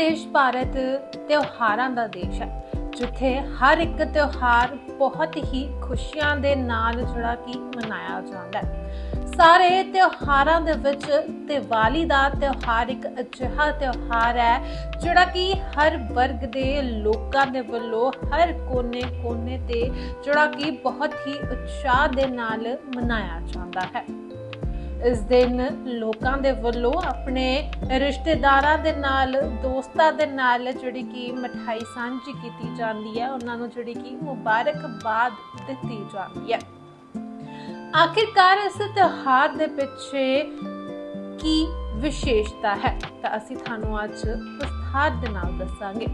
ਦੇਸ਼ ਭਾਰਤ ਤਿਉਹਾਰਾਂ ਦਾ ਦੇਸ਼ ਹੈ, ਜਿੱਥੇ ਹਰ ਇੱਕ ਤਿਉਹਾਰ ਬਹੁਤ ਹੀ ਖੁਸ਼ੀਆਂ ਦੇ ਨਾਲ ਜਿਹੜਾ ਕਿ ਮਨਾਇਆ ਜਾਂਦਾ ਹੈ। ਸਾਰੇ ਤਿਉਹਾਰਾਂ ਦੇ ਵਿੱਚ ਦੀਵਾਲੀ ਦਾ ਤਿਉਹਾਰ ਇੱਕ ਅਜਿਹਾ ਤਿਉਹਾਰ ਹੈ, ਜਿਹੜਾ ਕਿ ਹਰ ਵਰਗ ਦੇ ਲੋਕਾਂ ਦੇ ਵੱਲੋਂ ਹਰ ਕੋਨੇ-ਕੋਨੇ ਤੇ ਜਿਹੜਾ ਕਿ ਬਹੁਤ ਹੀ ਉਤਸ਼ਾਹ ਦੇ ਨਾਲ ਮਨਾਇਆ ਜਾਂਦਾ ਹੈ। ਇਸ ਦਿਨ ਲੋਕਾਂ ਦੇ ਵੱਲੋਂ ਆਪਣੇ ਰਿਸ਼ਤੇਦਾਰਾਂ ਦੇ ਨਾਲ, ਦੋਸਤਾਂ ਦੇ ਨਾਲ ਜਿਹੜੀ ਕਿ ਮਠਾਈ ਸਾਂਝੀ ਕੀਤੀ ਜਾਂਦੀ ਹੈ, ਉਹਨਾਂ ਨੂੰ ਜਿਹੜੀ ਕਿ ਮੁਬਾਰਕਬਾਦ ਦਿੱਤੀ ਜਾਂਦੀ ਹੈ। ਆਖਿਰਕਾਰ ਇਸ ਤਿਉਹਾਰ ਦੇ ਪਿੱਛੇ ਕੀ ਵਿਸ਼ੇਸ਼ਤਾ ਹੈ? ਤਾਂ ਅਸੀਂ ਤੁਹਾਨੂੰ ਅੱਜ ਵਿਸਥਾਰ ਦੇ ਨਾਲ ਦੱਸਾਂਗੇ।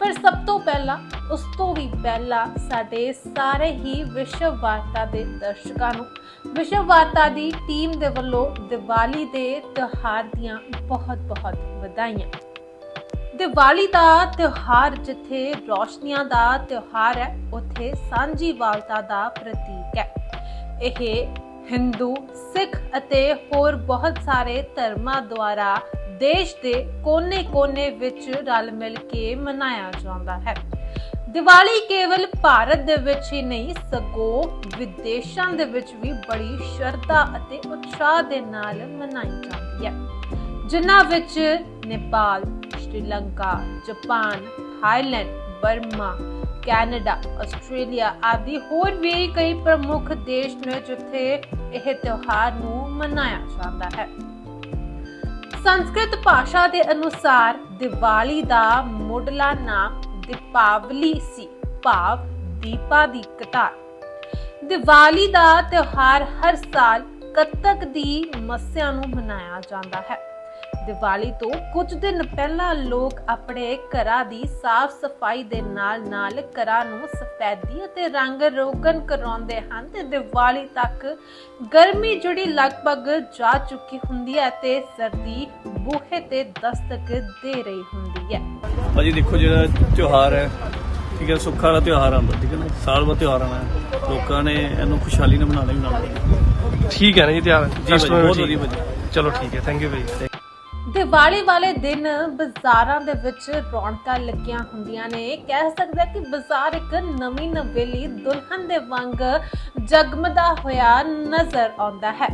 ਪਰ ਸਭ ਤੋਂ ਪਹਿਲਾਂ, ਉਸ ਤੋਂ ਵੀ ਪਹਿਲਾਂ ਸਾਡੇ ਸਾਰੇ ਹੀ ਵਿਸ਼ਵ ਵਾਰਤਾ ਦੇ ਦਰਸ਼ਕਾਂ ਨੂੰ, ਵਿਸ਼ਵ ਵਾਰਤਾ ਦੀ ਟੀਮ ਦੇ ਵੱਲੋਂ ਦੀਵਾਲੀ ਦੇ ਤਿਉਹਾਰ ਦੀਆਂ ਬਹੁਤ-ਬਹੁਤ ਵਧਾਈਆਂ। ਦੀਵਾਲੀ ਦਾ ਤਿਉਹਾਰ ਜਿੱਥੇ ਰੋਸ਼ਨੀਆਂ ਦਾ ਤਿਉਹਾਰ ਹੈ, ਉੱਥੇ ਸਾਂਝੀ ਵਾਰਤਾ ਦਾ ਪ੍ਰਤੀਕ ਹੈ। ਇਹ ਹਿੰਦੂ, ਸਿੱਖ ਅਤੇ ਹੋਰ ਬਹੁਤ ਸਾਰੇ ਧਰਮਾਂ ਦੁਆਰਾ ਦੇਸ਼ ਦੇ ਕੋਨੇ-ਕੋਨੇ ਵਿੱਚ ਰਲ ਮਿਲ ਕੇ ਮਨਾਇਆ ਜਾਂਦਾ ਹੈ। ਦੀਵਾਲੀ ਕੇਵਲ ਭਾਰਤ ਦੇ ਵਿੱਚ ਹੀ ਨਹੀਂ, ਸਗੋਂ ਵਿਦੇਸ਼ਾਂ ਦੇ ਵਿੱਚ ਵੀ ਬੜੀ ਸ਼ਰਧਾ ਅਤੇ ਉਤਸ਼ਾਹ ਦੇ ਨਾਲ ਮਨਾਈ ਜਾਂਦੀ ਹੈ। ਜਿਨ੍ਹਾਂ ਵਿੱਚ Nepal, Sri Lanka, Japan, Thailand, Burma, Canada, Australia ਆਦਿ ਹੋਰ ਵੀ ਕਈ ਪ੍ਰਮੁੱਖ ਦੇਸ਼ ਨੇ ਜਿੱਥੇ ਇਹ ਤਿਉਹਾਰ ਨੂੰ ਮਨਾਇਆ ਜਾਂਦਾ ਹੈ। ਸੰਸਕ੍ਰਿਤ ਭਾਸ਼ਾ ਦੇ ਅਨੁਸਾਰ ਦੀਵਾਲੀ ਦਾ ਮੁੱਢਲਾ ਨਾਮ ਦੀਪਾਵਲੀ ਸੀ, ਭਾਵ ਦੀਪਾ ਦੀ ਕਤਾਰ। ਦੀਵਾਲੀ ਦਾ ਤਿਉਹਾਰ ਹਰ ਸਾਲ ਕੱਤਕ ਦੀ ਮੱਸਿਆ ਨੂੰ ਮਨਾਇਆ ਜਾਂਦਾ ਹੈ। ਦੀਵਾਲੀ ਤੋਂ ਕੁਝ ਦਿਨ ਪਹਿਲਾਂ ਲੋਕ ਆਪਣੇ ਘਰਾਂ ਦੀ ਸਾਫ਼ ਸਫ਼ਾਈ ਦੇ ਨਾਲ-ਨਾਲ ਘਰਾਂ ਨੂੰ ਸਫੈਦੀ ਅਤੇ ਰੰਗ ਰੋਗਨ ਕਰਾਉਂਦੇ ਹਨ ਤੇ ਦੀਵਾਲੀ ਤੱਕ ਗਰਮੀ ਜਿਹੜੀ ਲਗਭਗ ਜਾ ਚੁੱਕੀ ਹੁੰਦੀ ਹੈ ਤੇ ਸਰਦੀ ਬੂਹੇ ਤੇ ਦਸਤਕ ਦੇ ਰਹੀ ਹੁੰਦੀ ਹੈ। ਭਾਜੀ ਦੇਖੋ ਜਿਹੜਾ ਤਿਉਹਾਰ ਹੈ ਠੀਕ ਹੈ ਸੁੱਖਾਂ ਦਾ ਤਿਉਹਾਰ ਆਉਂਦਾ ਠੀਕ ਹੈ ਨਾ? ਸਾਲ ਬਾਅਦ ਤਿਉਹਾਰ ਆਉਣਾ ਹੈ। ਲੋਕਾਂ ਨੇ ਇਹਨੂੰ ਖੁਸ਼ਹਾਲੀ ਨਾਲ ਮਨਾਉਣਾ ਹੀ ਮਨਾਉਣਾ ਠੀਕ ਹੈ ਨਾ ਜੀ ਤਿਆਰ ਜੀ ਬਹੁਤ ਵਧੀਆ ਭਾਜੀ। ਚਲੋ ਠੀਕ ਹੈ ਥੈਂਕ ਯੂ ਭਾਈ ਦੀਵਾਲੀ ਵਾਲੇ ਦਿਨ ਬਾਜ਼ਾਰਾਂ ਦੇ ਵਿੱਚ ਰੌਣਕਾਂ ਲੱਗੀਆਂ ਹੁੰਦੀਆਂ ਨੇ। ਕਹਿ ਸਕਦਾ ਕਿ ਬਾਜ਼ਾਰ ਇੱਕ ਨਵੀਂ ਨਵੇਲੀ ਦੁਲਹਨ ਦੇ ਵਾਂਗ ਜਗਮਦਾ ਹੋਇਆ ਨਜ਼ਰ ਆਉਂਦਾ ਹੈ।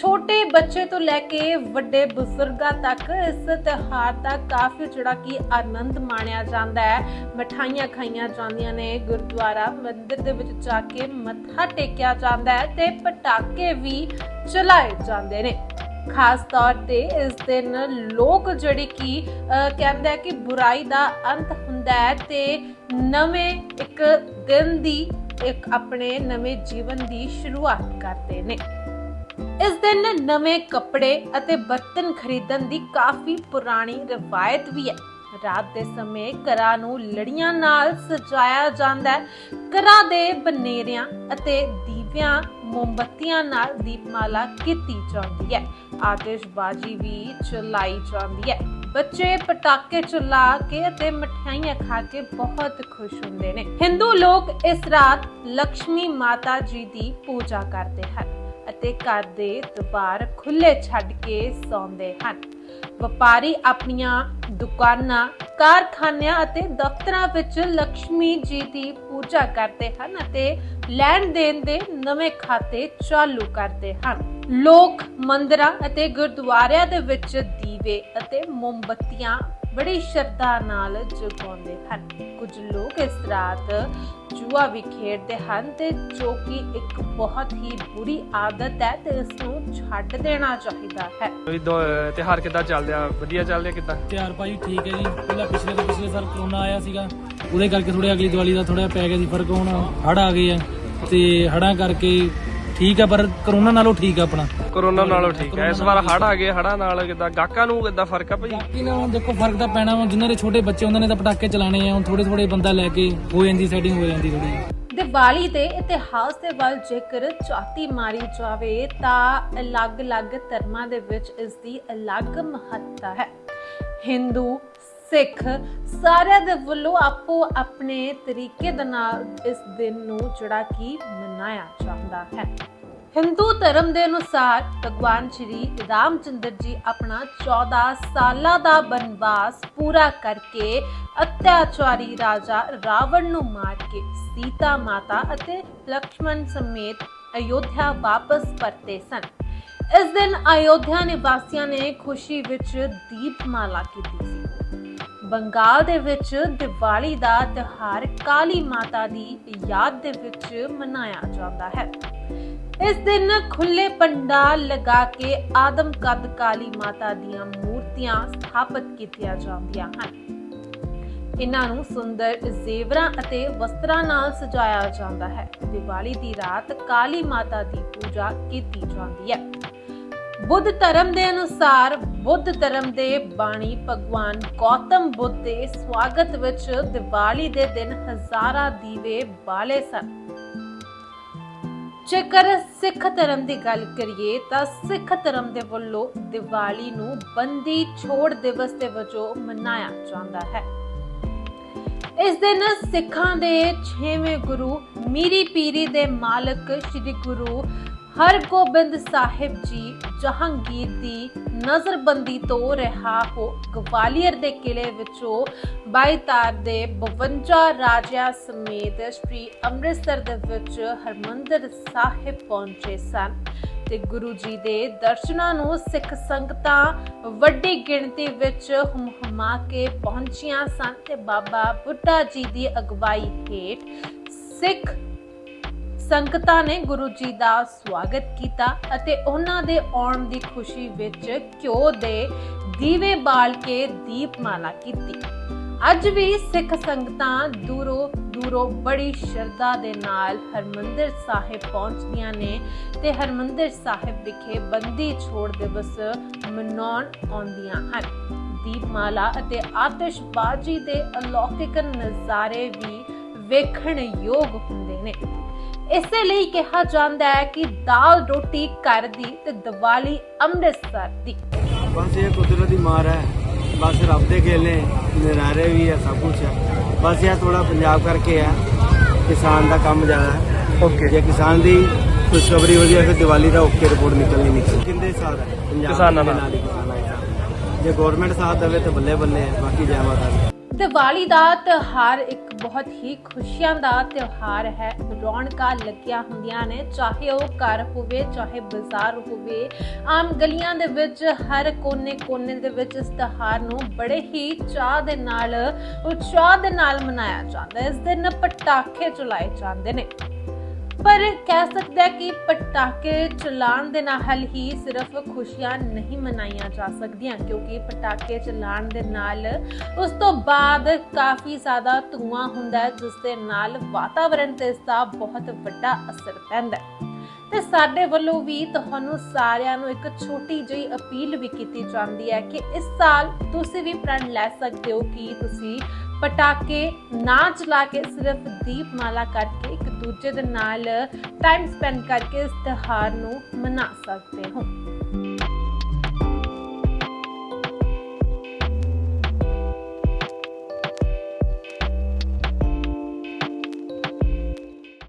ਛੋਟੇ ਬੱਚੇ ਤੋਂ ਲੈ ਕੇ ਵੱਡੇ ਬਜ਼ੁਰਗਾਂ ਤੱਕ ਇਸ ਤਿਉਹਾਰ ਦਾ ਕਾਫੀ ਜਿਹੜਾ ਕਿ ਆਨੰਦ ਮਾਣਿਆ ਜਾਂਦਾ ਹੈ। ਮਠਾਈਆਂ ਖਾਈਆਂ ਜਾਂਦੀਆਂ ਨੇ, ਗੁਰਦੁਆਰਾ ਮੰਦਿਰ ਦੇ ਵਿੱਚ ਜਾ ਕੇ ਮੱਥਾ ਟੇਕਿਆ ਜਾਂਦਾ ਹੈ ਤੇ ਪਟਾਕੇ ਵੀ ਚਲਾਏ ਜਾਂਦੇ ਨੇ। ਖਾਸ ਤੌਰ ਤੇ ਇਸ ਦਿਨ ਲੋਕ ਜਿਹੜੀ ਕਿ ਕਹਿੰਦੇ ਆ ਕਿ ਬੁਰਾਈ ਦਾ ਅੰਤ ਹੁੰਦਾ ਹੈ ਤੇ ਨਵੇਂ ਇੱਕ ਦਿਨ ਦੀ ਇੱਕ ਆਪਣੇ ਨਵੇਂ ਜੀਵਨ ਦੀ ਸ਼ੁਰੂਆਤ ਕਰਦੇ ਨੇ। ਇਸ ਦਿਨ ਨਵੇਂ ਕੱਪੜੇ ਅਤੇ ਬਰਤਨ ਖਰੀਦਣ ਦੀ ਕਾਫੀ ਪੁਰਾਣੀ ਰਵਾਇਤ ਵੀ ਹੈ। ਰਾਤ ਦੇ ਸਮੇਂ ਘਰਾਂ ਨੂੰ ਲੜੀਆਂ ਨਾਲ ਸਜਾਇਆ ਜਾਂਦਾ ਹੈ। ਘਰਾਂ ਦੇ ਬਨੇਰਿਆਂ ਅਤੇ ਦੀਵਿਆਂ ਮੋਮਬੱਤੀਆਂ ਨਾਲ ਦੀਪਮਾਲਾ ਕੀਤੀ ਜਾਂਦੀ ਹੈ। ਆਤਿਸ਼ਬਾਜ਼ੀ ਵੀ ਚਲਾਈ ਜਾਂਦੀ ਹੈ। ਬੱਚੇ ਪਟਾਕੇ ਚਲਾ ਕੇ ਅਤੇ ਮਠਿਆਈਆਂ ਖਾ ਕੇ ਬਹੁਤ ਖੁਸ਼ ਹੁੰਦੇ ਨੇ। ਹਿੰਦੂ ਲੋਕ ਇਸ ਰਾਤ ਲక్ష్ਮੀ ਮਾਤਾ ਜੀ ਦੀ ਪੂਜਾ ਕਰਦੇ ਹਨ। ਅਤੇ ਘਰ ਦੇ ਦੁਆਰ ਖੁੱਲੇ ਛੱਡ ਕੇ ਸੌਂਦੇ ਹਨ। ਵਪਾਰੀ ਆਪਣੀਆਂ ਦੁਕਾਨਾਂ, ਕਾਰਖਾਨਿਆਂ ਅਤੇ ਦਫ਼ਤਰਾਂ ਵਿੱਚ ਲక్ష్ਮੀ ਜੀ ਦੀ ਪੂਜਾ ਕਰਦੇ ਹਨ ਅਤੇ ਲੈਣ ਦੇਣ ਦੇ ਨਵੇਂ ਖਾਤੇ ਚਾਲੂ ਕਰਦੇ ਹਨ। ਲੋਕ ਮੰਦਰਾਂ ਅਤੇ ਗੁਰਦੁਆਰਿਆਂ ਦੇ ਵਿੱਚ ਦੀਵੇ ਅਤੇ ਮੋਮਬੱਤੀਆਂ ਬੜੀ ਸ਼ਰਧਾ ਨਾਲ ਜਗਾਉਂਦੇ ਹਨ। ਕੁਝ ਲੋਕ ਇਸ ਰਾਤ ਜੂਆ ਵੀ ਖੇਡਦੇ ਹਨ ਤੇ ਜੋ ਕਿ ਇੱਕ ਬਹੁਤ ਹੀ ਬੁਰੀ ਆਦਤ ਹੈ ਤੇ ਇਸ ਨੂੰ ਛੱਡ ਦੇਣਾ ਚਾਹੀਦਾ ਹੈ। ਵੀ ਦੋ- ਤਿਉਹਾਰ ਕਿੱਦਾਂ ਚੱਲਦਿਆ ਵਧੀਆ ਚੱਲ ਰਿਹਾ ਕਿੱਦਾਂ? ਤਿਆਰ ਭਾਈ ਠੀਕ ਹੈ ਜੀ। ਪਹਿਲਾਂ ਪਿਛਲੇ ਤੋਂ ਪਿਛਲੇ ਸਾਲ ਕਰੋਨਾ ਆਇਆ ਸੀਗਾ। ਉਹਦੇ ਕਰਕੇ ਥੋੜੇ ਅਗਲੀ ਦੀਵਾਲੀ ਦਾ ਥੋੜਾ ਪੈ ਗਿਆ ਸੀ ਫ਼ਰਕ। ਹੁਣ ਹੜ ਆ ਗਏ ਆ ਤੇ ਹੜਾਂ ਕਰਕੇ ਠੀਕ ਆ ਪਰ ਕਰੋਨਾ ਨਾਲੋਂ ਠੀਕ ਆ ਆਪਣਾ। ਕਰੋਨਾ ਨਾਲੋਂ ਠੀਕ ਹੈ ਇਸ ਵਾਰ ਹੜ ਆ ਗਏ ਹੜਾਂ ਨਾਲ ਕਿੱਦਾਂ? ਗਾਹਕਾਂ ਨੂੰ ਕਿੱਦਾਂ ਫ਼ਰਕ ਆ ਭਾਈ? ਬਾਕੀ ਨਾ ਹੁਣ ਦੇਖੋ ਫ਼ਰਕ ਤਾਂ ਪੈਣਾ ਵਾ। ਜਿਨ੍ਹਾਂ ਦੇ ਛੋਟੇ ਬੱਚੇ ਉਹਨਾਂ ਨੇ ਤਾਂ ਪਟਾਕੇ ਚਲਾਣੇ ਆ ਹੁਣ ਥੋੜੇ ਥੋੜੇ ਬੰਦਾ ਲੈ ਕੇ ਹੋ ਜਾਂਦੀ ਸੈਟਿੰਗ ਹੋ ਜਾਂਦੀ ਥੋੜੀ ਦੀਵਾਲੀ ਦੇ ਇਤਿਹਾਸ ਦੇ ਵੱਲ ਜੇਕਰ ਝਾਤੀ ਮਾਰੀ ਜਾਵੇ ਤਾਂ ਅਲੱਗ-ਅਲੱਗ ਧਰਮਾਂ ਦੇ ਵਿੱਚ ਇਸ ਦੀ ਅਲੱਗ ਮਹੱਤਤਾ ਹੈ। ਹਿੰਦੂ ਸਿੱਖ ਸਾਰਿਆਂ ਦੇ ਵੱਲੋਂ ਆਪੋ ਆਪਣੇ ਤਰੀਕੇ ਦੇ ਨਾਲ ਇਸ ਦਿਨ ਨੂੰ ਜਿਹੜਾ ਕਿ ਮਨਾਇਆ ਜਾਂਦਾ ਹੈ। ਹਿੰਦੂ ਧਰਮ ਦੇ ਅਨੁਸਾਰ ਭਗਵਾਨ ਸ਼੍ਰੀ ਰਾਮਚੰਦਰ ਜੀ ਆਪਣਾ 14 ਸਾਲਾਂ ਦਾ ਬਨਵਾਸ ਪੂਰਾ ਕਰਕੇ ਅਤਿਆਚਾਰੀ ਰਾਜਾ ਰਾਵਣ ਨੂੰ ਮਾਰ ਕੇ ਸੀਤਾ ਮਾਤਾ ਅਤੇ ਲਕਸ਼ਮਣ ਸਮੇਤ ਅਯੋਧਿਆ ਵਾਪਸ ਪਰਤੇ ਸਨ। ਇਸ ਦਿਨ ਅਯੋਧਿਆ ਨਿਵਾਸੀਆਂ ਨੇ ਖੁਸ਼ੀ ਵਿੱਚ ਦੀਪਮਾਲਾ ਕੀਤੀ ਸੀ। ਬੰਗਾਲ ਦੇ ਵਿੱਚ ਦੀਵਾਲੀ ਦਾ ਤਿਉਹਾਰ ਕਾਲੀ ਮਾਤਾ ਦੀ ਯਾਦ ਦੇ ਵਿੱਚ ਮਨਾਇਆ ਜਾਂਦਾ ਹੈ। ਇਸ ਦਿਨ ਖੁੱਲੇ ਪੰਡਾਲ ਲਗਾ ਕੇ ਆਦਮ ਕਦ ਕਾਲੀ ਮਾਤਾ ਦੀਆਂ ਮੂਰਤੀਆਂ ਸਥਾਪਿਤ ਕੀਤੀਆਂ ਜਾਂਦੀਆਂ ਹਨ। ਇਹਨਾਂ ਨੂੰ ਸੁੰਦਰ ਜ਼ੇਵਰਾਂ ਅਤੇ ਵਸਤਰਾਂ ਨਾਲ ਸਜਾਇਆ ਜਾਂਦਾ ਹੈ। ਦੀਵਾਲੀ ਦੀ ਰਾਤ ਕਾਲੀ ਮਾਤਾ ਦੀ ਪੂਜਾ ਕੀਤੀ ਜਾਂਦੀ ਹੈ। ਬੁੱਧ ਧਰਮ ਦੇ ਅਨੁਸਾਰ ਬੁੱਧ ਧਰਮ ਦੇ ਬਾਣੀ ਭਗਵਾਨ ਗੌਤਮ ਬੁੱਧ ਦੇ ਸਵਾਗਤ ਵਿੱਚ ਦੀਵਾਲੀ ਦੇ ਦਿਨ ਹਜ਼ਾਰਾਂ ਦੀਵੇ ਬਾਲੇ ਸਨ। ਜੇਕਰ ਸਿੱਖ ਧਰਮ ਦੀ ਗੱਲ ਕਰੀਏ ਤਾਂ ਸਿੱਖ ਧਰਮ ਦੇ ਵੱਲੋਂ ਦੀਵਾਲੀ ਨੂੰ ਬੰਦੀ ਛੋੜ ਦਿਵਸ ਦੇ ਵਜੋਂ ਮਨਾਇਆ ਜਾਂਦਾ ਹੈ। ਇਸ ਦਿਨ ਸਿੱਖਾਂ ਦੇ 6ਵੇਂ ਗੁਰੂ ਮੀਰੀ ਪੀਰੀ ਦੇ ਮਾਲਕ ਸ੍ਰੀ ਗੁਰੂ ਹਰਗੋਬਿੰਦ ਸਾਹਿਬ ਜੀ ਜਹਾਂਗੀਰ ਦੀ ਨਜ਼ਰਬੰਦੀ ਤੋਂ ਰਿਹਾ ਹੋ ਗਵਾਲੀਅਰ ਦੇ ਕਿਲੇ ਵਿੱਚੋਂ ਬਾਈਤਾਰ ਦੇ 52 ਰਾਜਿਆਂ ਸਮੇਤ ਸ੍ਰੀ ਅੰਮ੍ਰਿਤਸਰ ਦੇ ਵਿੱਚ ਹਰਮੰਦਰ ਸਾਹਿਬ ਪਹੁੰਚੇ ਸਨ ਤੇ ਗੁਰੂ ਜੀ ਦੇ ਦਰਸ਼ਨਾਂ ਨੂੰ ਸਿੱਖ ਸੰਗਤਾਂ ਵੱਡੀ ਗਿਣਤੀ ਵਿੱਚ ਹੁਮਹੁਮਾ ਕੇ ਪਹੁੰਚੀਆਂ ਸਨ ਤੇ ਬਾਬਾ ਬੁੱਢਾ ਜੀ ਦੀ ਅਗਵਾਈ ਹੇਠ ਸਿੱਖ ਸੰਗਤਾਂ ਨੇ ਗੁਰੂ ਜੀ ਦਾ ਸਵਾਗਤ ਕੀਤਾ ਅਤੇ ਉਹਨਾਂ ਦੇ ਆਉਣ ਦੀ ਖੁਸ਼ੀ ਵਿੱਚ ਘਿਓ ਦੇ ਦੀਵੇ ਬਾਲ ਕੇ ਦੀਪਮਾਲਾ ਕੀਤੀ। ਅੱਜ ਵੀ ਸਿੱਖ ਸੰਗਤਾਂ ਦੂਰੋਂ ਦੂਰੋਂ ਬੜੀ ਸ਼ਰਧਾ ਦੇ ਨਾਲ ਹਰਮੰਦਰ ਸਾਹਿਬ ਪਹੁੰਚਦੀਆਂ ਨੇ ਤੇ ਹਰਮੰਦਰ ਸਾਹਿਬ ਵਿਖੇ ਬੰਦੀ ਛੋੜ ਦਿਵਸ ਮਨਾਉਣ ਆਉਂਦੀਆਂ ਹਨ। ਦੀਪਮਾਲਾ ਅਤੇ ਆਤਿਸ਼ਬਾਜ਼ੀ ਦੇ ਅਲੌਕਿਕ ਨਜ਼ਾਰੇ ਵੀ ਵੇਖਣ ਯੋਗ ਹੁੰਦੇ ਨੇ। ਇਸੇ ਲਈ ਕਿਹਾ ਜਾਂਦਾ ਹੈ ਕਿ ਦਾਲ ਰੋਟੀ ਘਰ ਦੀ ਤੇ ਦੀਵਾਲੀ ਅੰਮ੍ਰਿਤਸਰ ਦੀ। ਬਸ ਇਹ ਕੁਦਰਤ ਦੀ ਮਾਰ ਹੈ। ਬਸ ਰੱਬ ਦੇ ਖੇਲ ਨੇ ਨਜ਼ਾਰੇ ਵੀ ਹੈ ਸਭ ਕੁਝ ਹੈ। ਬਸ ਇਹ ਥੋੜਾ ਪੰਜਾਬ ਕਰਕੇ ਹੈ। ਕਿਸਾਨ ਦਾ ਕੰਮ ਜ਼ਿਆਦਾ ਹੈ। ਓਕੇ ਜੇ ਕਿਸਾਨ ਦੀ ਖੁਸ਼ਖਬਰੀ ਹੋ ਜਾਏ ਫਿਰ ਦੀਵਾਲੀ ਦਾ ਓਕੇ ਰਿਪੋਰਟ ਨਿਕਲਣੀ ਨਿਕਲ ਕਿੰਦੇ ਸਾਥ ਹੈ? ਪੰਜਾਬ ਕਿਸਾਨਾਂ ਦੇ ਨਾਲ। ਜੇ ਗਵਰਨਮੈਂਟ ਸਾਥ ਦੇਵੇ ਤਾਂ ਬੱਲੇ ਬੱਲੇ ਹੈ। ਬਾਕੀ ਜੈ ਮਾਤਾ ਦੀ। ਦੀਵਾਲੀ ਦਾ ਤਿਉਹਾਰ ਇੱਕ ਬਹੁਤ ਹੀ ਖੁਸ਼ੀਆਂ ਦਾ ਤਿਉਹਾਰ ਹੈ। ਰੌਣਕਾਂ ਲੱਗੀਆਂ ਹੁੰਦੀਆਂ ਨੇ, ਚਾਹੇ ਉਹ ਘਰ ਹੋਵੇ, ਚਾਹੇ ਬਾਜ਼ਾਰ ਹੋਵੇ। ਆਮ ਗਲੀਆਂ ਦੇ ਵਿੱਚ, ਹਰ ਕੋਨੇ-ਕੋਨੇ ਦੇ ਵਿੱਚ ਇਸ ਤਿਉਹਾਰ ਨੂੰ ਬੜੇ ਹੀ ਚਾਹ ਦੇ ਨਾਲ ਉਤਸ਼ਾਹ ਦੇ ਨਾਲ ਮਨਾਇਆ ਜਾਂਦਾ ਹੈ। ਇਸ ਦਿਨ ਪਟਾਕੇ ਚਲਾਏ ਜਾਂਦੇ ਨੇ। ਪਰ ਕਹਿ ਸਕਦਾ ਕਿ ਪਟਾਕੇ ਚਲਾਉਣ ਦੇ ਨਾਲ ਹੀ ਸਿਰਫ ਖੁਸ਼ੀਆਂ ਨਹੀਂ ਮਨਾਈਆਂ ਜਾ ਸਕਦੀਆਂ, ਕਿਉਂਕਿ ਪਟਾਕੇ ਚਲਾਉਣ ਦੇ ਨਾਲ ਉਸ ਤੋਂ ਬਾਅਦ ਕਾਫੀ ਜ਼ਿਆਦਾ ਧੂਆਂ ਹੁੰਦਾ ਜਿਸ ਦੇ ਨਾਲ ਵਾਤਾਵਰਣ ਤੇ ਇਸ ਦਾ ਬਹੁਤ ਵੱਡਾ ਅਸਰ ਪੈਂਦਾ ਹੈ। ਤੇ ਸਾਡੇ ਵੱਲੋਂ ਵੀ ਤੁਹਾਨੂੰ ਸਾਰਿਆਂ ਨੂੰ ਇੱਕ ਛੋਟੀ ਜਿਹੀ ਅਪੀਲ ਵੀ ਕੀਤੀ ਜਾਂਦੀ ਹੈ ਕਿ ਇਸ ਸਾਲ ਤੁਸੀਂ ਵੀ ਪ੍ਰਣ ਲੈ ਸਕਦੇ ਹੋ ਕਿ ਤੁਸੀਂ ਪਟਾਕੇ ਨਾ ਚਲਾ ਕੇ ਸਿਰਫ ਦੀਪਮਾਲਾ ਕਰਕੇ ਇੱਕ ਦੂਜੇ ਦੇ ਨਾਲ ਟਾਈਮ ਸਪੈਂਡ ਕਰਕੇ ਇਸ ਤਿਉਹਾਰ ਨੂੰ ਮਨਾ ਸਕਦੇ ਹੋ।